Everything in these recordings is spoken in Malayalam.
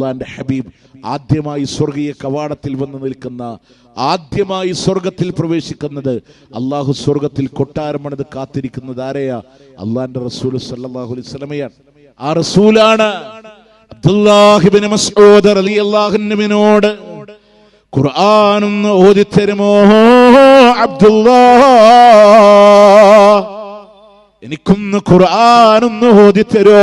അള്ളാന്റെ ഹബീബ് ആദ്യമായി സ്വർഗീയ കവാടത്തിൽ വന്ന് നിൽക്കുന്ന ആദ്യമായി സ്വർഗത്തിൽ പ്രവേശിക്കുന്നത് അള്ളാഹു സ്വർഗത്തിൽ കൊട്ടാരമണിത് കാത്തിരിക്കുന്നത് ആരെയാ? അള്ളാന്റെ റസൂൽ സല്ലല്ലാഹു അലൈഹി ആ റസൂലാണ് അബ്ദുല്ലാഹിബിൻ മസ്ഊദ് റളിയല്ലാഹുവിനോട് അബ്ദുല്ലാ എനിക്കൊന്ന് ഖുർആാനൊന്ന് ഓതിത്തരോ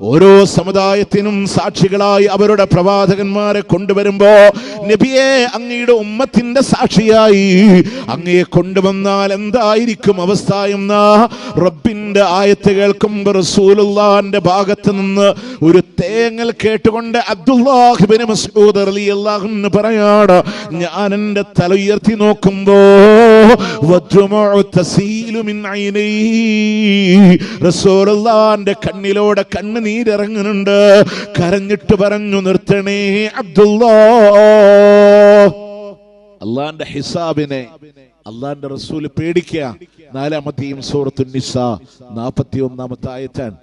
ഓരോ സമുദായത്തിനും സാക്ഷികളായി അവരുടെ പ്രവാചകന്മാരെ കൊണ്ടുവരുമ്പോ നബിയെ അങ്ങയുടെ ഉമ്മത്തിന്റെ സാക്ഷിയായി. അങ്ങയെ കൊണ്ടുവന്നാൽ എന്തായിരിക്കും അവസ്ഥ എന്ന റബ്ബിന്റെ ആയത്ത് കേൾക്കുമ്പോൾ റസൂലുള്ളാന്റെ ഭാഗത്ത് നിന്ന് ഒരു തേങ്ങൽ കേട്ടുകൊണ്ട് അബ്ദുല്ലാഹിബ്നു മസൂദ് അലി അള്ളാഹു പറയാണ് ഞാൻ എന്റെ തല ഉയർത്തി നോക്കുമ്പോൾ റസൂലുള്ളാന്റെ കണ്ണിലൂടെ കണ്ണുനീരിറങ്ങുന്നുണ്ട്. കരഞ്ഞിട്ട് പറഞ്ഞു നിർത്തണേ അബ്ദുല്ലാ അള്ളാന്റെ ഹിസാബിനെ അള്ളാന്റെ റസൂൽ പേടിക്കുക നാലാമത്തെയും സൂറത്തു നിസ നാൽപ്പത്തി ഒന്നാമത്തെ ആയത്താണ്